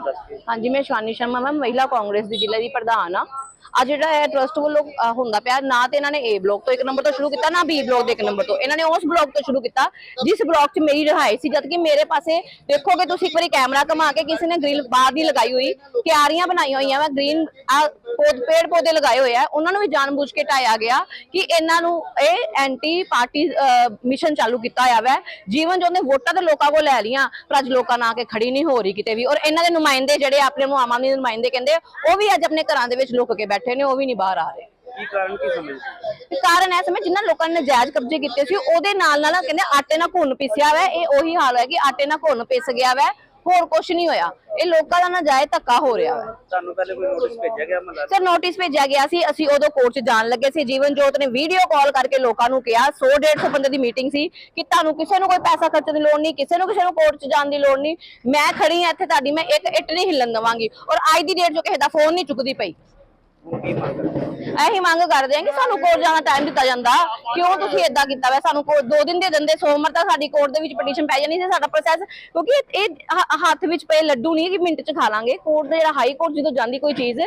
ਦੱਸ ਕੇ ਹਾਂਜੀ ਮੈਂ ਸ਼ਾਨੀ ਸ਼ਰਮਾ ਮੈਂ ਮਹਿਲਾ ਕਾਂਗਰਸ ਦੀ ਜ਼ਿਲ੍ਹੇ ਦੀ ਪ੍ਰਧਾਨ ਆ ਆ ਜਿਹੜਾ ਹੈ ਟਰਸਟ ਵੱਲੋਂ ਅਹ, ਹੁੰਦਾ ਪਿਆ ਨਾ ਤੇ ਇਹਨਾਂ ਨੇ ਏ ਬਲਾਕ ਤੋਂ ਇੱਕ ਨੰਬਰ ਤੋਂ ਸ਼ੁਰੂ ਕੀਤਾ ਨਾ ਬੀ ਬਲਾਕ ਦੇ ਇੱਕ ਨੰਬਰ ਤੋਂ। ਇਹਨਾਂ ਨੇ ਉਸ ਬਲਾਕ ਤੋਂ ਸ਼ੁਰੂ ਕੀਤਾ ਜਿਸ ਬਲਾਕ 'ਚ ਮੇਰੀ ਰਿਹਾਇਸ਼ ਸੀ ਜਦਕਿ ਮੇਰੇ ਪਾਸੇ ਦੇਖੋਗੇ ਤੁਸੀਂ ਇੱਕ ਵਾਰੀ ਕੈਮਰਾ ਘੁਮਾ ਕੇ ਕਿਸੇ ਨੇ ਗ੍ਰਿਲ ਬਾਹਰ ਦੀ ਲਗਾਈ ਹੋਈ ਕਿਆਰੀਆਂ ਬਣਾਈਆਂ ਹੋਈਆਂ ਵਾ ਗ੍ਰੀਨ ਪੌਦ ਪੇੜ ਪੌਦੇ ਲਗਾਏ ਹੋਏ ਆ ਉਹਨਾਂ ਨੂੰ ਵੀ ਜਾਣਬੁੱਝ ਕੇ ਢਾਇਆ ਗਿਆ ਕਿ ਇਹਨਾਂ ਨੂੰ ਇਹ ਐਂਟੀ ਪਾਰਟੀ ਮਿਸ਼ਨ ਚਾਲੂ ਕੀਤਾ ਹੋਇਆ ਵੈ। ਜੀਵਨ ਜੋ ਨੇ ਵੋਟਾਂ ਤੇ ਲੋਕਾਂ ਕੋਲ ਲੈ ਲੀਆਂ ਪਰ ਅੱਜ ਲੋਕਾਂ ਨਾਲ ਆ ਕੇ ਖੜੀ ਨਹੀਂ ਹੋ ਰਹੀ ਕਿਤੇ ਵੀ। ਔਰ ਇਹਨਾਂ ਦੇ ਨੁਮਾਇੰਦੇ ਜਿਹੜੇ ਆਪਣੇ ਨੂੰ ਦੇ ਨੁਮਾਇੰਦੇ ਕਹਿੰਦੇ ਆ, ਉਹ ਵੀ ਅੱਜ ਆਪਣੇ ਘਰਾਂ ਦੇ ਵਿੱਚ ਲੁਕ ਕੇ ਬੈਠੇ ਨੇ ਉਹ ਵੀ ਨਹੀਂ ਬਾਹਰ ਆ ਰਹੇ। ਕੀ ਕਾਰਨ ਕੀ ਸਮਝਦੇ ਕਾਰਨ ਐ ਸਮੇਂ ਜਿਨ੍ਹਾਂ ਲੋਕਾਂ ਨੇ ਨਜਾਇਜ਼ ਕਬਜ਼ੇ ਕੀਤੇ ਸੀ ਉਹਦੇ ਨਾਲ ਨਾਲ ਕਹਿੰਦੇ ਆਟੇ ਨਾਲ ਘੁੰਨ ਪਿਸਿਆ ਵਾ ਇਹ ਉਹੀ ਹਾਲ ਹੈ ਕਿ ਆਟੇ ਨਾਲ ਘੁੰਨ ਪਿਸ ਗਿਆ ਵਾ ਹੋਰ ਕੁਝ ਨਹੀਂ ਹੋਇਆ। ਇਹ ਲੋਕਾਂ ਦਾ ਨਜਾਇਜ਼ ਧੱਕਾ ਹੋ ਰਿਹਾ ਤੁਹਾਨੂੰ ਪਹਿਲੇ ਕੋਈ ਨੋਟਿਸ ਭੇਜਿਆ ਗਿਆ ਮਹੱਲਾ ਸਰ ਨੋਟਿਸ ਭੇਜਿਆ ਗਿਆ ਸੀ ਅਸੀਂ ਉਦੋਂ ਕੋਰਟ 'ਚ ਜਾਣ ਲੱਗੇ ਸੀ ਜੀਵਨ ਜੋਤ ਨੇ ਵੀਡੀਓ ਕਾਲ ਕਰਕੇ ਲੋਕਾਂ ਨੂੰ ਕਿਹਾ 100 150 ਬੰਦੇ ਦੀ ਮੀਟਿੰਗ ਸੀ ਕਿ ਤੁਹਾਨੂੰ ਕਿਸੇ ਨੂੰ ਕੋਈ ਪੈਸਾ ਖਰਚਣ ਦੀ ਲੋੜ ਨਹੀਂ ਕਿਸੇ ਨੂੰ ਕਿਸੇ ਨੂੰ ਕੋਰਟ 'ਚ ਜਾਣ ਦੀ ਲੋੜ ਨਹੀਂ। ਮੈਂ ਖੜੀ ਹਾਂ ਇੱਥੇ ਤੁਹਾਡੀ ਮੈਂ ਇੱਕ ਇੱਟ ਨਹੀਂ ਹਿੱਲਣ ਦਵਾਂਗੀ। ਔਰ ਅੱਜ ਦੀ ਡੇਟ 'ਚ ਕਿਸੇ ਦਾ ਫੋਨ ਨਹੀਂ ਚੁੱਕਦੀ ਪਈ। ਹੁਣ ਮੰਗ ਕਰਦੇ ਇਹੀ ਮੰਗ ਕਰਦੇ ਆ ਕਿ ਸਾਨੂੰ ਕੋਰਟ ਜਾਣਾ ਟਾਈਮ ਦਿੱਤਾ ਜਾਂਦਾ। ਕਿਉਂ ਤੁਸੀਂ ਇਦਾਂ ਕੀਤਾ ਵਾ? ਸਾਨੂੰ ਕੋਰਟ ਦੋ ਦਿਨ ਦੇ ਦਿੰਦੇ ਸੋਮਵਾਰ ਤੱਕ ਸਾਡੀ ਕੋਰਟ ਦੇ ਵਿੱਚ ਪਟੀਸ਼ਨ ਪੈ ਜਾਣੀ ਸੀ, ਸਾਡਾ ਪ੍ਰੋਸੈਸ ਕਿਉਂਕਿ ਇਹ- ਹੱਥ ਵਿੱਚ ਪਏ ਲੱਡੂ ਨਹੀਂ ਕਿ ਮਿੰਟ 'ਚ ਖਾ ਲਾਂਗੇ। ਕੋਰਟ ਦੇ ਜਿਹੜਾ ਹਾਈ ਕੋਰਟ ਜਦੋਂ ਜਾਂਦੀ ਕੋਈ ਚੀਜ਼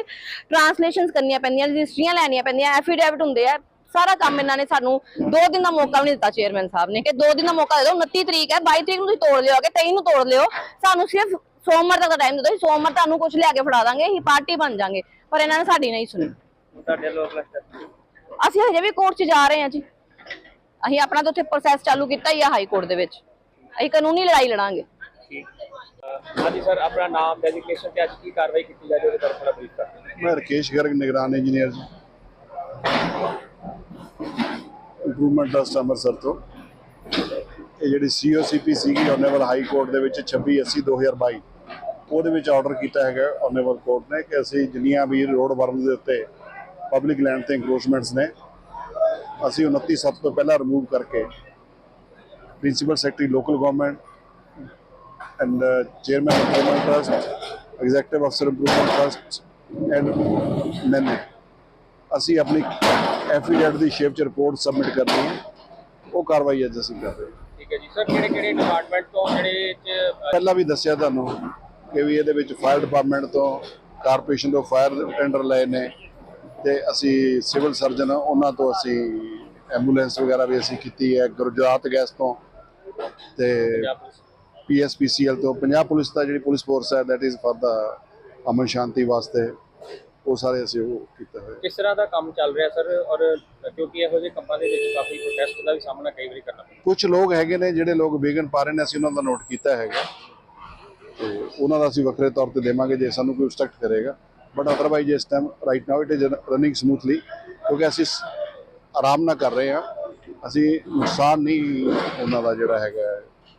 ਟ੍ਰਾਂਸਲੇਸ਼ਨਸ ਕਰਨੀਆਂ ਪੈਂਦੀਆਂ, ਰਜਿਸਟਰੀਆਂ ਲੈਣੀਆਂ ਪੈਂਦੀਆਂ ਐਫੀਡੇਵਿਟ ਹੁੰਦੇ ਆ। ਸਾਰਾ ਕੰਮ ਇਹਨਾਂ ਨੇ ਸਾਨੂੰ ਦੋ ਦਿਨ ਦਾ ਮੌਕਾ ਵੀ ਨਹੀਂ ਦਿੱਤਾ ਚੇਅਰਮੈਨ ਸਾਹਿਬ ਨੇ ਕਿ ਦੋ ਦਿਨ ਦਾ ਮੌਕਾ ਦੇ ਦਿਓ 29 ਤਰੀਕ ਹੈ 22 ਤਰੀਕ ਨੂੰ ਤੁਸੀਂ ਤੋੜ ਲਿਓ ਕਿ 23 ਨੂੰ ਤੋੜ ਲਿਓ। ਸਾਨੂੰ ਸਿਰਫ ਸੋਮਵਾਰ ਤੱਕ ਦਾ ਟਾਈਮ ਦਿਓ ਸੋਮਵਾਰ ਤੁਹਾਨੂੰ ਕੁਝ ਲਿਆ ਕੇ ਫੜਾ ਦਾਂਗੇ, ਅਸੀਂ ਪਾਰਟੀ ਬਣ ਜਾਾਂਗੇ। ਪਰ ਇਹਨਾਂ ਨੇ ਸਾਡੀ ਨਹੀਂ ਸੁਣੀ। ਤੁਹਾਡੇ ਲੋਕ ਲਸਟਰ ਅਸੀਂ ਹਜੇ ਵੀ ਕੋਰਟ 'ਚ ਜਾ ਰਹੇ ਹਾਂ ਜੀ। ਅਸੀਂ ਆਪਣਾ ਤਾਂ ਉੱਥੇ ਪ੍ਰੋਸੈਸ ਚਾਲੂ ਕੀਤਾ ਹੀ ਆ ਹਾਈ ਕੋਰਟ ਦੇ ਵਿੱਚ। ਅਸੀਂ ਕਾਨੂੰਨੀ ਲੜਾਈ ਲੜਾਂਗੇ। ਠੀਕ। ਹਾਂਜੀ ਸਰ ਆਪਣਾ ਨਾਮ ਡੈਜ਼ਿਗਨੇਸ਼ਨ ਤੇ ਅੱਜ ਕੀ ਕਾਰਵਾਈ ਕੀਤੀ ਜਾ ਰਹੀ ਹੈ ਉਹਦੇ ਥੋੜਾ ਬਰੀਫ ਕਰਦੇ ਮੈਂ ਰਕੇਸ਼ ਗਰਗ ਨਿਗਰਾਨ engineer ji. Improvement trust Amritsar ਤੋਂ। ਇਹ ਜਿਹੜੀ ਸੀਓਸੀਪੀ ਸੀਗੀ ਆਨਰੇਬਲ ਹਾਈ ਕੋਰਟ ਦੇ ਵਿੱਚ 2680 2022 ਉਹਦੇ ਵਿੱਚ ਆਰਡਰ ਕੀਤਾ ਹੈਗਾ ਆਨਰੇਬਲ ਕੋਰਟ ਨੇ ਕਿ ਅਸੀਂ ਜਿੰਨੀਆਂ ਵੀ ਰੋਡ ਵਰਮ ਦੇ ਉੱਤੇ ਪਬਲਿਕ ਲੈਂਡ ਤੇ ਇੰਕਰੋਚਮੈਂਟਸ ਨੇ ਅਸੀਂ 29 ਸੱਤ ਤੋਂ ਪਹਿਲਾਂ ਰਿਮੂਵ ਕਰਕੇ principal secretary local government and chairman of government trust executive ਅਫਸਰ ਇੰਪਰੂਵਮੈਂਟ ਟਰਸਟ ਐਂਡ ਮੈਨੇ ਅਸੀਂ ਆਪਣੀ ਐਫੀਡੇਵਿਟ ਦੀ ਸ਼ੇਪ ਚ ਰਿਪੋਰਟ ਸਬਮਿਟ ਕਰਨੀ ਹੈ। ਉਹ ਕਾਰਵਾਈ ਅੱਜ ਅਸੀਂ ਕਰ ਰਹੇ ਹਾਂ। ਠੀਕ ਹੈ ਜੀ। ਸਰ ਕਿਹੜੇ ਕਿਹੜੇ ਡਿਪਾਰਟਮੈਂਟ ਤੋਂ ਜਿਹੜੇ ਪਹਿਲਾਂ ਵੀ ਦੱਸਿਆ ਤੁਹਾਨੂੰ। ਕਿ ਵੀ ਇਹਦੇ ਵਿੱਚ ਫਾਇਰ ਡਿਪਾਰਟਮੈਂਟ ਤੋਂ ਕਾਰਪੋਰੇਸ਼ਨ ਤੋਂ ਫਾਇਰ ਟੈਂਡਰ ਲਏ ਨੇ ਤੇ ਅਸੀਂ ਸਿਵਲ ਸਰਜਨ ਉਹਨਾਂ ਤੋਂ ਅਸੀਂ ਐਂਬੂਲੈਂਸ ਵਗੈਰਾ ਵੀ ਅਸੀਂ ਕੀਤੀ ਹੈ ਗੁਜਰਾਤ ਗੈਸ ਤੋਂ ਤੇ ਪੀਐਸਪੀਸੀਐਲ ਤੋਂ ਪੰਜਾਬ ਪੁਲਿਸ ਦਾ ਜਿਹੜੀ ਪੁਲਿਸ ਫੋਰਸ ਹੈ ਦੈਟ ਇਜ਼ ਫॉर ਦਾ ਅਮਨ ਸ਼ਾਂਤੀ ਵਾਸਤੇ ਉਹ ਸਾਰੇ ਅਸੀਂ ਉਹ ਕੀਤਾ ਹੋਇਆ ਕਿਸ ਤਰ੍ਹਾਂ ਦਾ ਕੰਮ ਚੱਲ ਰਿਹਾ ਸਰ? ਔਰ ਕਿਉਂਕਿ ਇਹੋ ਜਿਹੇ ਕੰਮਾਂ ਦੇ ਵਿੱਚ ਕਾਫੀ ਪ੍ਰੋਟੈਸਟ ਦਾ ਵੀ ਸਾਹਮਣਾ ਕਈ ਵਾਰੀ ਕਰਨਾ ਪੈਂਦਾ। ਕੁਝ ਲੋਕ ਹੈਗੇ ਨੇ ਜਿਹੜੇ ਲੋਕ ਵਿਗਨ ਪਾ ਰਹੇ ਨੇ ਅਸੀਂ ਉਹਨਾਂ ਦਾ ਨੋਟ ਕੀਤਾ ਹੈਗਾ। ਤੇ ਉਹਨਾਂ ਦਾ ਅਸੀਂ ਵੱਖਰੇ ਤੌਰ ਤੇ ਦੇਵਾਂਗੇ ਜੇ ਸਾਨੂੰ ਕੋਈ obstruct ਕਰੇਗਾ। ਬਟ ਅਦਰਵਾਈਜ਼ ਇਸ time right now it is running smoothly ਕਿਉਂਕਿ ਅਸੀਂ ਆਰਾਮ ਨਾਲ ਕਰ ਰਹੇ ਹਾਂ। ਅਸੀਂ ਨੁਕਸਾਨ ਨਹੀਂ ਉਹਨਾਂ ਦਾ ਜਿਹੜਾ ਹੈਗਾ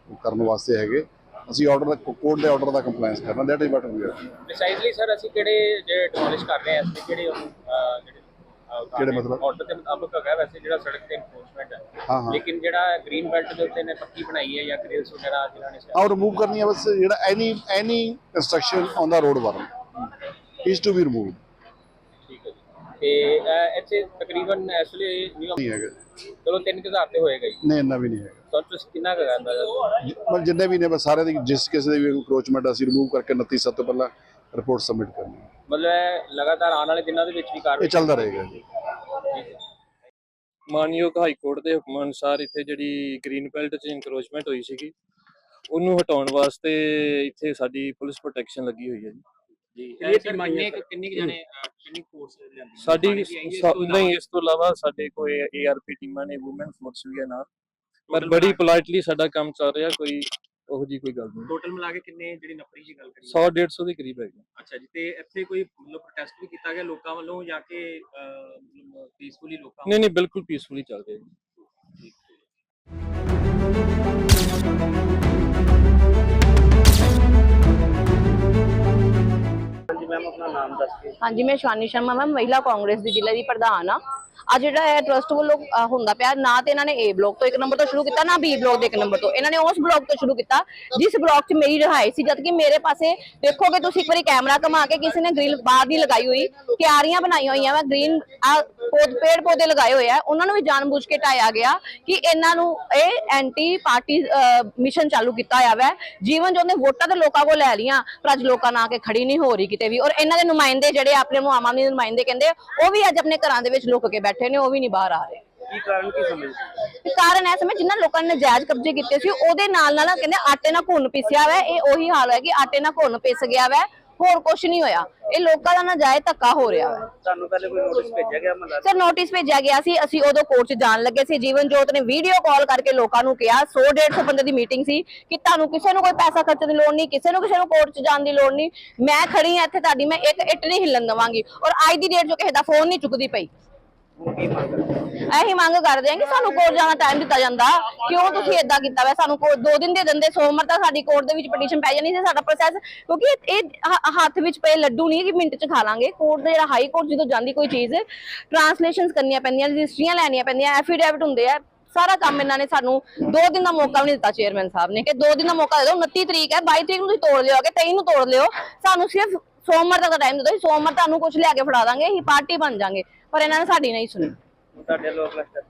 ਉਹ ਕਰਨ ਵਾਸਤੇ ਹੈਗੇ। ਅਸੀਂ ਆਰਡਰ ਕੋਰਟ ਦੇ ਆਰਡਰ ਦਾ ਕੰਪਲਾਈਂਸ ਕਰਨਾ that is what we are precisely sir ਅਸੀਂ ਕਿਹੜੇ, ਜਿਹੜੇ ਡਿਮੋਲਿਸ਼ ਕਰ ਰਹੇ ਹਾਂ, ਅਸੀਂ ਕਿਹੜੇ ਉਹਨੂੰ ਕਿਹੜੇ ਮਤਲਬ? ਆਰਡਰ ਦੇ ਮੁਤਾਬਕ ਹੈਗਾ ਵੈਸੇ ਜਿਹੜਾ ਸੜਕ ਤੇ ਇਨਫੋਰਸਮੈਂਟ ਹੈ। ਹਾਂ ਹਾਂ। ਲੇਕਿਨ ਜਿਹੜਾ ਗ੍ਰੀਨ ਬੈਲਟ ਦੇ ਉੱਤੇ ਨੇ ਪੱਕੀ ਬਣਾਈ ਹੈ ਜਾਂ ਗ੍ਰਿਲਸ ਵਗੈਰਾ ਜਿਨ੍ਹਾਂ ਨੇ ਆਉ ਰਿਮੂਵ ਕਰਨੀ ਹੈ ਬਸ ਜਿਹੜਾ any any construction on the road ਵਰਨ ਇਜ਼ ਟੂ ਬੀ ਰਿਮੂਵਡ ਠੀਕ ਹੈ ਜੀ। ਤੇ ਅਹ, ਇੱਥੇ ਤਕਰੀਬਨ ਇਸ ਵੇਲੇ ਨਹੀਂ ਹੈਗਾ। ਚਲੋ 3000 ਤੇ ਹੋਏਗਾ ਜੀ। ਨਹੀਂ ਇੰਨਾ ਵੀ ਨਹੀਂ ਹੈਗਾ। ਤਾਂ ਤੁਸੀਂ ਕਿੰਨਾ ਕੁ ਕਰਦਾ ਜ- ਮਤਲਬ ਜਿੰਨੇ ਵੀ ਨੇ ਬਸ ਸਾਰੇ ਦੀ ਜਿਸ ਕਿਸੇ ਦੀ ਵੀ ਇਨਕਰੋਚਮੈਂਟ ਅਸੀਂ ਰਿਮੂਵ ਕਰਕੇ 29 ਸੱਤ ਤੋਂ ਪਹਿਲਾਂ ਰਿਪੋਰਟ ਸਬਮਿਟ ਕਰਨੀ ਹੈ। ਮਤਲਬ ਇਹ ਲਗਾਤਾਰ ਆਉਣ ਵਾਲੇ ਦਿਨਾਂ ਦੇ ਵਿੱਚ ਵੀ ਇਹ ਕਾਰਵਾਈ ਚੱਲਦਾ ਰਹੇਗਾ ਜੀ। ਮਾਨਯੋਗ ਹਾਈ ਕੋਰਟ ਦੇ ਹੁਕਮ ਅਨੁਸਾਰ ਇੱਥੇ ਜਿਹੜੀ ਗ੍ਰੀਨ ਬੈਲਟ 'ਚ ਇਨਕਰੋਚਮੈਂਟ ਹੋਈ ਸੀਗੀ ਉਹਨੂੰ ਹਟਾਉਣ ਵਾਸਤੇ ਇੱਥੇ ਸਾਡੀ ਪੁਲਿਸ ਪ੍ਰੋਟੈਕਸ਼ਨ ਲੱਗੀ ਹੋਈ ਹੈ ਜੀ। ਜੀ। ਇਹ ਟੀਮਾਂ ਕਿੰਨੇ ਕੁ- ਕਿੰਨੀ ਕੁ ਜਾਣੇ ਅਹ, ਕਿੰਨੀ ਫੋਰਸ ਲਿਆਂਦੀ ਸਾਡੀ ਸਾ- ਨਹੀਂ ਇਸ ਤੋਂ ਇਲਾਵਾ ਸਾਡੇ ਕੋਈ ਏਆਰਪੀ ਟੀਮਾਂ ਨੇ ਔਮਨ ਫੋਰਸ ਵੀ ਹੈ ਨਾਲ। ਪਰ ਬੜੀ ਪੋਲਾਈਟਲੀ ਸਾਡਾ ਕੰਮ ਚੱਲ ਰਿਹਾ ਕੋਈ ਉਹੋ ਜੀ ਕੋਈ ਗੱਲ ਨਹੀਂ। ਟੋਟਲ ਮਿਲਾ ਕੇ ਕਿੰਨੇ ਜਿਹੜੀ ਨਫਰੀ ਦੀ ਗੱਲ ਕਰੀਏ 100 150 ਦੇ ਕਰੀਬ ਹੈਗੇ। ਅੱਛਾ ਜੀ ਤੇ ਇੱਥੇ ਕੋਈ ਮਤਲਬ ਪ੍ਰੋਟੈਸਟ ਵੀ ਕੀਤਾ ਗਿਆ ਲੋਕਾਂ ਵੱਲੋਂ ਜਾਂ ਕਿ ਮਤਲਬ ਪੀਸਫੁਲੀ ਲੋਕਾਂ ਨਹੀਂ ਨਹੀਂ ਬਿਲਕੁਲ ਪੀਸਫੁਲੀ ਚੱਲ ਰਿਹਾ ਜੀ। ਹਾਂਜੀ ਮੈਮ ਆਪਣਾ ਨਾਮ ਦੱਸ ਕੇ ਹਾਂਜੀ ਮੈਂ ਸ਼ਾਨੀ ਸ਼ਰਮਾ ਮੈਂ ਮਹਿਲਾ ਕਾਂਗਰਸ ਦੀ ਜ਼ਿਲ੍ਹੇ ਦੀ ਪ੍ਰਧਾਨ ਆ ਆ ਜਿਹੜਾ ਹੈ ਟਰਸਟ ਵੱਲੋਂ ਅਹ, ਹੁੰਦਾ ਪਿਆ ਨਾ ਤੇ ਇਹਨਾਂ ਨੇ ਏ ਬਲਾਕ ਤੋਂ ਇੱਕ ਨੰਬਰ ਤੋਂ ਸ਼ੁਰੂ ਕੀਤਾ ਨਾ ਬੀ ਬਲਾਕ ਦੇ ਇੱਕ ਨੰਬਰ ਤੋਂ। ਇਹਨਾਂ ਨੇ ਉਸ ਬਲਾਕ ਤੋਂ ਸ਼ੁਰੂ ਕੀਤਾ ਜਿਸ ਬਲਾਕ 'ਚ ਮੇਰੀ ਰਿਹਾਇਸ਼ ਸੀ ਜਦਕਿ ਮੇਰੇ ਪਾਸੇ ਦੇਖੋਗੇ ਤੁਸੀਂ ਇੱਕ ਵਾਰੀ ਕੈਮਰਾ ਘੁਮਾ ਕੇ ਕਿਸੇ ਨੇ ਗ੍ਰਿਲ ਬਾਹਰ ਦੀ ਲਗਾਈ ਹੋਈ ਕਿਆਰੀਆਂ ਬਣਾਈਆਂ ਹੋਈਆਂ ਵਾ ਗ੍ਰੀਨ ਪੇੜ ਪੌਦੇ ਲਗਾਏ ਹੋਏ ਆ ਉਹਨਾਂ ਨੂੰ ਵੀ ਜਾਣਬੁੱਝ ਕੇ ਢਾਇਆ ਗਿਆ ਕਿ ਇਹਨਾਂ ਨੂੰ ਇਹ ਐਂਟੀ ਪਾਰਟੀ ਮਿਸ਼ਨ ਚਾਲੂ ਕੀਤਾ ਹੋਇਆ ਵੈ। ਜੀਵਨ ਜੋ ਨੇ ਵੋਟਾਂ ਤੇ ਲੋਕਾਂ ਕੋਲ ਲੈ ਲੀਆਂ ਪਰ ਅੱਜ ਲੋਕਾਂ ਨਾਲ ਆ ਕੇ ਖੜੀ ਨਹੀਂ ਹੋ ਰਹੀ ਕਿਤੇ ਵੀ। ਔਰ ਇਹਨਾਂ ਦੇ ਨੁਮਾਇੰਦੇ ਜਿਹੜੇ ਆਪਣੇ ਨੂੰ ਦੇ ਨੁਮਾਇੰਦੇ ਕਹਿੰਦੇ ਉਹ ਵੀ ਅੱਜ ਆਪਣੇ ਘਰਾਂ ਦੇ ਵਿੱਚ ਲੁੱਕ ਕੇ ਬੈਠੇ ਨੇ ਉਹ ਵੀ ਨਹੀਂ ਬਾਹਰ ਆ ਰਹੇ। ਕੀ ਕਾਰਨ ਕੀ ਸਮਝਦੇ ਕਾਰਨ ਐ ਸਮੇਂ ਜਿਨ੍ਹਾਂ ਲੋਕਾਂ ਨੇ ਨਜਾਇਜ਼ ਕਬਜ਼ੇ ਕੀਤੇ ਸੀ ਉਹਦੇ ਨਾਲ ਨਾਲ ਕਹਿੰਦੇ ਆਟੇ ਨਾਲ ਘੁੰਨ ਪਿਸਿਆ ਵਾ ਇਹ ਉਹੀ ਹਾਲ ਹੈ ਕਿ ਆਟੇ ਨਾਲ ਘੁੰਨ ਪਿਸ ਗਿਆ ਵਾ ਹੋਰ ਕੁਝ ਨਹੀਂ ਹੋਇਆ। ਇਹ ਲੋਕਾਂ ਦਾ ਨਜਾਇਜ਼ ਧੱਕਾ ਹੋ ਰਿਹਾ ਤੁਹਾਨੂੰ ਪਹਿਲੇ ਕੋਈ ਨੋਟਿਸ ਭੇਜਿਆ ਗਿਆ ਮਤਲਬ ਸਰ ਨੋਟਿਸ ਭੇਜਿਆ ਗਿਆ ਸੀ ਅਸੀਂ ਉਦੋਂ ਕੋਰਟ 'ਚ ਜਾਣ ਲੱਗੇ ਸੀ ਜੀਵਨ ਜੋਤ ਨੇ ਵੀਡੀਓ ਕਾਲ ਕਰਕੇ ਲੋਕਾਂ ਨੂੰ ਕਿਹਾ 100 150 ਬੰਦੇ ਦੀ ਮੀਟਿੰਗ ਸੀ ਕਿ ਤੁਹਾਨੂੰ ਕਿਸੇ ਨੂੰ ਕੋਈ ਪੈਸਾ ਖਰਚਣ ਦੀ ਲੋੜ ਨਹੀਂ ਕਿਸੇ ਨੂੰ ਕਿਸੇ ਨੂੰ ਕੋਰਟ 'ਚ ਜਾਣ ਦੀ ਲੋੜ ਨਹੀਂ। ਮੈਂ ਖੜੀ ਹਾਂ ਇੱਥੇ ਤੁਹਾਡੀ ਮੈਂ ਇੱਕ ਇੱਟ ਨਹੀਂ ਹਿੱਲਣ ਦਵਾਂਗੀ। ਔਰ ਅੱਜ ਦੀ ਡੇਟ 'ਚ ਕਿਸੇ ਦਾ ਫੋਨ ਨਹੀਂ ਚੁੱਕਦੀ ਪਈ। ਹੁਣ ਮੰਗ ਕਰਦੇ ਇਹੀ ਮੰਗ ਕਰਦੇ ਆ ਕਿ ਸਾਨੂੰ ਕੋਰਟ ਜਾਣਾ ਟਾਈਮ ਦਿੱਤਾ ਜਾਂਦਾ। ਕਿਉਂ ਤੁਸੀਂ ਇਦਾਂ ਕੀਤਾ ਵਾ? ਸਾਨੂੰ ਕੋਰਟ ਦੋ ਦਿਨ ਦੇ ਦਿੰਦੇ, ਸੋਮਵਾਰ ਤੱਕ ਸਾਡੀ ਕੋਰਟ ਦੇ ਵਿੱਚ ਪਟੀਸ਼ਨ ਪੈ ਜਾਣੀ ਸੀ, ਸਾਡਾ ਪ੍ਰੋਸੈਸ ਕਿਉਂਕਿ ਇਹ- ਹੱਥ ਵਿੱਚ ਪਏ ਲੱਡੂ ਨਹੀਂ ਕਿ ਮਿੰਟ 'ਚ ਖਾ ਲਾਂਗੇ। ਕੋਰਟ ਦੇ ਜਿਹੜਾ ਹਾਈ ਕੋਰਟ ਜਦੋਂ ਜਾਂਦੀ ਕੋਈ ਚੀਜ਼ ਟ੍ਰਾਂਸਲੇਸ਼ਨਸ ਕਰਨੀਆਂ ਪੈਂਦੀਆਂ, ਰਜਿਸਟਰੀਆਂ ਲੈਣੀਆਂ ਪੈਂਦੀਆਂ ਐਫੀਡੇਵਿਟ ਹੁੰਦੇ ਆ, ਸਾਰਾ ਕੰਮ ਇਹਨਾਂ ਨੇ ਸਾਨੂੰ ਦੋ ਦਿਨ ਦਾ ਮੌਕਾ ਵੀ ਨਹੀਂ ਦਿੱਤਾ ਚੇਅਰਮੈਨ ਸਾਹਿਬ ਨੇ ਕਿ ਦੋ ਦਿਨ ਦਾ ਮੌਕਾ ਦੇ ਦਿਓ 29 ਤਰੀਕ ਹੈ 22 ਤਰੀਕ ਨੂੰ ਤੁਸੀਂ ਤੋੜ ਲਿਓ ਕਿ 23 ਨੂੰ ਤੋੜ ਲਿਓ। ਸਾਨੂੰ ਸਿਰਫ ਸੋਮਵਾਰ ਤੱਕ ਦਾ ਟਾਈਮ ਦਿਓ ਸੋਮਵਾਰ ਤੁਹਾਨੂੰ ਕੁਝ ਲਿਆ ਕੇ ਫੜਾ ਦਾਂਗੇ, ਅਸੀਂ ਪਾਰਟੀ ਬਣ ਜਾਾਂਗੇ। ਪਰ ਇਹਨਾਂ ਨੇ ਸਾਡੀ ਨਹੀਂ ਸੁਣੀ। ਤੁਹਾਡੇ ਲੋਕ ਲਸਟਰ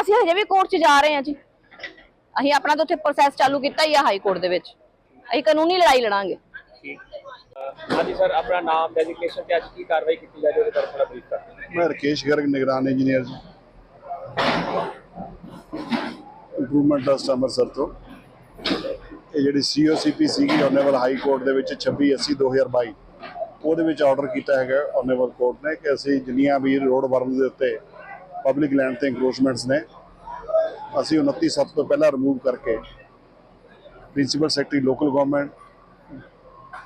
ਅਸੀਂ ਹਜੇ ਵੀ ਕੋਰਟ 'ਚ ਜਾ ਰਹੇ ਹਾਂ ਜੀ। ਅਸੀਂ ਆਪਣਾ ਤਾਂ ਉੱਥੇ ਪ੍ਰੋਸੈਸ ਚਾਲੂ ਕੀਤਾ ਹੀ ਆ ਹਾਈ ਕੋਰਟ ਦੇ ਵਿੱਚ। ਅਸੀਂ ਕਾਨੂੰਨੀ ਲੜਾਈ ਲੜਾਂਗੇ। ਠੀਕ। ਹਾਂਜੀ ਸਰ ਆਪਣਾ ਨਾਮ ਡੈਜ਼ਿਗਨੇਸ਼ਨ ਤੇ ਅੱਜ ਕੀ ਕਾਰਵਾਈ ਕੀਤੀ ਜਾ ਰਹੀ ਹੈ ਉਹਦੇ ਥੋੜਾ ਬਰੀਫ ਕਰਦੇ ਮੈਂ ਰਕੇਸ਼ ਗਰਗ ਨਿਗਰਾਨ engineer ji. Improvement trust Amritsar ਤੋਂ। ਇਹ ਜਿਹੜੀ ਸੀਓਸੀਪੀ ਸੀਗੀ ਆਨਰੇਬਲ ਹਾਈ ਕੋਰਟ ਦੇ ਵਿੱਚ 2680 2022 ਉਹਦੇ ਵਿੱਚ ਆਰਡਰ ਕੀਤਾ ਹੈਗਾ ਆਨਰੇਬਲ ਕੋਰਟ ਨੇ ਕਿ ਅਸੀਂ ਜਿੰਨੀਆਂ ਵੀ ਰੋਡ ਵਰਮ ਦੇ ਉੱਤੇ ਪਬਲਿਕ ਲੈਂਡ ਤੇ ਇੰਕਰੋਚਮੈਂਟਸ ਨੇ ਅਸੀਂ 29 ਸੱਤ ਤੋਂ ਪਹਿਲਾਂ ਰਿਮੂਵ ਕਰਕੇ principal secretary local government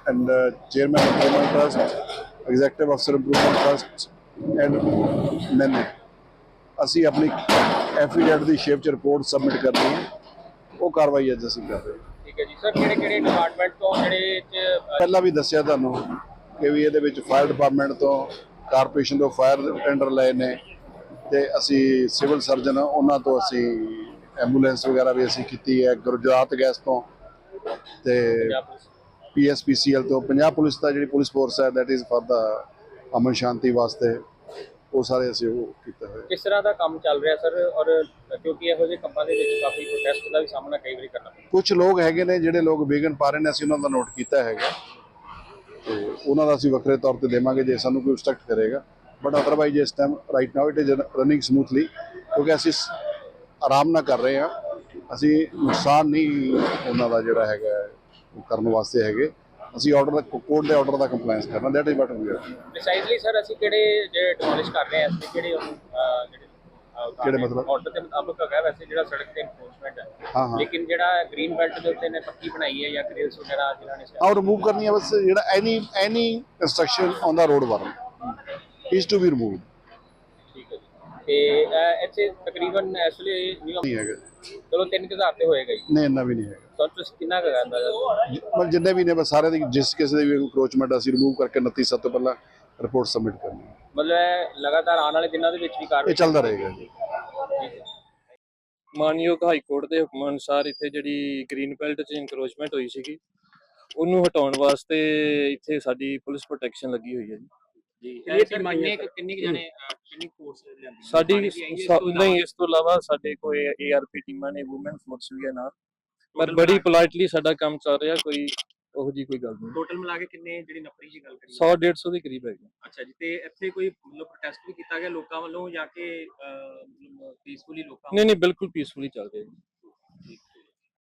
and chairman of government trust executive ਅਫਸਰ ਇੰਪਰੂਵਮੈਂਟ ਟਰਸਟ ਐਂਡ ਮੈਨੇ ਅਸੀਂ ਆਪਣੀ ਐਫੀਡੇਵਿਟ ਦੀ ਸ਼ੇਪ ਚ ਰਿਪੋਰਟ ਸਬਮਿਟ ਕਰਨੀ ਹੈ। ਉਹ ਕਾਰਵਾਈ ਅੱਜ ਅਸੀਂ ਕਰ ਰਹੇ ਹਾਂ। ਠੀਕ ਹੈ ਜੀ। ਸਰ ਕਿਹੜੇ ਕਿਹੜੇ ਡਿਪਾਰਟਮੈਂਟ ਤੋਂ ਜਿਹੜੇ ਪਹਿਲਾਂ ਵੀ ਦੱਸਿਆ ਤੁਹਾਨੂੰ। ਕਿ ਵੀ ਇਹਦੇ ਵਿੱਚ ਫਾਇਰ ਡਿਪਾਰਟਮੈਂਟ ਤੋਂ ਕਾਰਪੋਰੇਸ਼ਨ ਤੋਂ ਫਾਇਰ ਟੈਂਡਰ ਲਏ ਨੇ ਤੇ ਅਸੀਂ ਸਿਵਲ ਸਰਜਨ ਉਹਨਾਂ ਤੋਂ ਅਸੀਂ ਐਂਬੂਲੈਂਸ ਵਗੈਰਾ ਵੀ ਅਸੀਂ ਕੀਤੀ ਹੈ ਗੁਜਰਾਤ ਗੈਸ ਤੋਂ ਤੇ ਪੀਐਸਪੀਸੀਐਲ ਤੋਂ ਪੰਜਾਬ ਪੁਲਿਸ ਦਾ ਜਿਹੜੀ ਪੁਲਿਸ ਫੋਰਸ ਹੈ ਦੈਟ ਇਜ਼ ਫॉर ਦਾ ਅਮਨ ਸ਼ਾਂਤੀ ਵਾਸਤੇ ਉਹ ਸਾਰੇ ਅਸੀਂ ਉਹ ਕੀਤਾ ਹੋਇਆ ਕਿਸ ਤਰ੍ਹਾਂ ਦਾ ਕੰਮ ਚੱਲ ਰਿਹਾ ਸਰ? ਔਰ ਕਿਉਂਕਿ ਇਹੋ ਜਿਹੇ ਕੰਮਾਂ ਦੇ ਵਿੱਚ ਕਾਫੀ ਪ੍ਰੋਟੈਸਟ ਦਾ ਵੀ ਸਾਹਮਣਾ ਕਈ ਵਾਰੀ ਕਰਨਾ ਪੈਂਦਾ। ਕੁਝ ਲੋਕ ਹੈਗੇ ਨੇ ਜਿਹੜੇ ਲੋਕ ਵਿਗਨ ਪਾ ਰਹੇ ਨੇ ਅਸੀਂ ਉਹਨਾਂ ਦਾ ਨੋਟ ਕੀਤਾ ਹੈਗਾ। ਤੇ ਉਹਨਾਂ ਦਾ ਅਸੀਂ ਵੱਖਰੇ ਤੌਰ ਤੇ ਦੇਵਾਂਗੇ ਜੇ ਸਾਨੂੰ ਕੋਈ obstruct ਕਰੇਗਾ। ਬਟ ਅਦਰਵਾਈਜ਼ ਇਸ time right now it is running smoothly ਕਿਉਂਕਿ ਅਸੀਂ ਆਰਾਮ ਨਾਲ ਕਰ ਰਹੇ ਹਾਂ। ਅਸੀਂ ਨੁਕਸਾਨ ਨਹੀਂ ਉਹਨਾਂ ਦਾ ਜਿਹੜਾ ਹੈਗਾ ਉਹ ਕਰਨ ਵਾਸਤੇ ਹੈਗੇ। ਅਸੀਂ ਆਰਡਰ ਕੋਰਟ ਦੇ ਆਰਡਰ ਦਾ ਕੰਪਲਾਈਂਸ ਕਰਨਾ that is what we are precisely sir ਅਸੀਂ ਕਿਹੜੇ, ਜਿਹੜੇ ਡਿਮੋਲਿਸ਼ ਕਰ ਰਹੇ ਹਾਂ, ਅਸੀਂ ਕਿਹੜੇ ਉਹਨੂੰ ਜਿਹੜੇ ਕਿਹੜੇ ਮਤਲਬ? ਆਰਡਰ ਦੇ ਮੁਤਾਬਕ ਹੈਗਾ ਵੈਸੇ ਜਿਹੜਾ ਸੜਕ ਤੇ ਇਨਫੋਰਸਮੈਂਟ ਹੈ। ਹਾਂ ਹਾਂ। ਲੇਕਿਨ ਜਿਹੜਾ ਗ੍ਰੀਨ ਬੈਲਟ ਦੇ ਉੱਤੇ ਨੇ ਪੱਕੀ ਬਣਾਈ ਹੈ ਜਾਂ ਗ੍ਰਿਲਸ ਵਗੈਰਾ ਜਿਨ੍ਹਾਂ ਨੇ ਆਉ ਰਿਮੂਵ ਕਰਨੀ ਹੈ ਬਸ ਜਿਹੜਾ any any construction on the road ਵਰਨ ਇਜ਼ ਟੂ ਬੀ ਰਿਮੂਵਡ ਠੀਕ ਹੈ ਜੀ। ਤੇ ਅਹ, ਇੱਥੇ ਤਕਰੀਬਨ ਇਸ ਵੇਲੇ ਨਹੀਂ ਹੈਗਾ। ਚਲੋ 3000 ਤੇ ਹੋਏਗਾ ਜੀ। ਨਹੀਂ ਇੰਨਾ ਵੀ ਨਹੀਂ ਹੈਗਾ। ਤਾਂ ਤੁਸੀਂ ਕਿੰਨਾ ਕੁ ਕਰਦਾ ਜ- ਮਤਲਬ ਜਿੰਨੇ ਵੀ ਨੇ ਬਸ ਸਾਰੇ ਦੀ ਜਿਸ ਕਿਸੇ ਦੀ ਵੀ ਇਨਕਰੋਚਮੈਂਟ ਅਸੀਂ ਰਿਮੂਵ ਕਰਕੇ 29 ਸੱਤ ਤੋਂ ਪਹਿਲਾਂ ਰਿਪੋਰਟ ਸਬਮਿਟ ਕਰਨੀ ਹੈ। ਮਤਲਬ ਇਹ ਲਗਾਤਾਰ ਆਉਣ ਵਾਲੇ ਦਿਨਾਂ ਦੇ ਵਿੱਚ ਵੀ ਇਹ ਕਾਰਵਾਈ ਚੱਲਦਾ ਰਹੇਗਾ ਜੀ। ਮਾਨਯੋਗ ਹਾਈ ਕੋਰਟ ਦੇ ਹੁਕਮ ਅਨੁਸਾਰ ਇੱਥੇ ਜਿਹੜੀ ਗ੍ਰੀਨ ਬੈਲਟ 'ਚ ਇਨਕਰੋਚਮੈਂਟ ਹੋਈ ਸੀਗੀ ਉਹਨੂੰ ਹਟਾਉਣ ਵਾਸਤੇ ਇੱਥੇ ਸਾਡੀ ਪੁਲਿਸ ਪ੍ਰੋਟੈਕਸ਼ਨ ਲੱਗੀ ਹੋਈ ਹੈ ਜੀ। ਜੀ। ਇਹ ਟੀਮਾਂ ਕਿੰਨੇ ਕੁ- ਕਿੰਨੀ ਕੁ ਜਾਣੇ ਅਹ, ਕਿੰਨੀ ਫੋਰਸ ਲਿਆਂਦੀ ਸਾਡੀ ਸਾ- ਨਹੀਂ ਇਸ ਤੋਂ ਇਲਾਵਾ ਸਾਡੇ ਕੋਈ ਏਆਰਪੀ ਟੀਮਾਂ ਨੇ ਔਮਨ ਫੋਰਸ ਵੀ ਹੈ ਨਾਲ। ਪਰ ਬੜੀ ਪੋਲਾਈਟਲੀ ਸਾਡਾ ਕੰਮ ਚੱਲ ਰਿਹਾ ਕੋਈ ਉਹੋ ਜੀ ਕੋਈ ਗੱਲ ਨਹੀਂ। ਟੋਟਲ ਮਿਲਾ ਕੇ ਕਿੰਨੇ ਜਿਹੜੀ ਨਫਰੀ ਦੀ ਗੱਲ ਕਰੀਏ 100 150 ਦੇ ਕਰੀਬ ਹੈਗੇ। ਅੱਛਾ ਜੀ ਤੇ ਇੱਥੇ ਕੋਈ ਮਤਲਬ ਪ੍ਰੋਟੈਸਟ ਵੀ ਕੀਤਾ ਗਿਆ ਲੋਕਾਂ ਵੱਲੋਂ ਜਾਂ ਕਿ ਪੀਸਫੁਲੀ ਲੋਕਾਂ ਨਹੀਂ ਨਹੀਂ ਬਿਲਕੁਲ ਪੀਸਫੁਲੀ ਚੱਲ ਰਿਹਾ ਜੀ।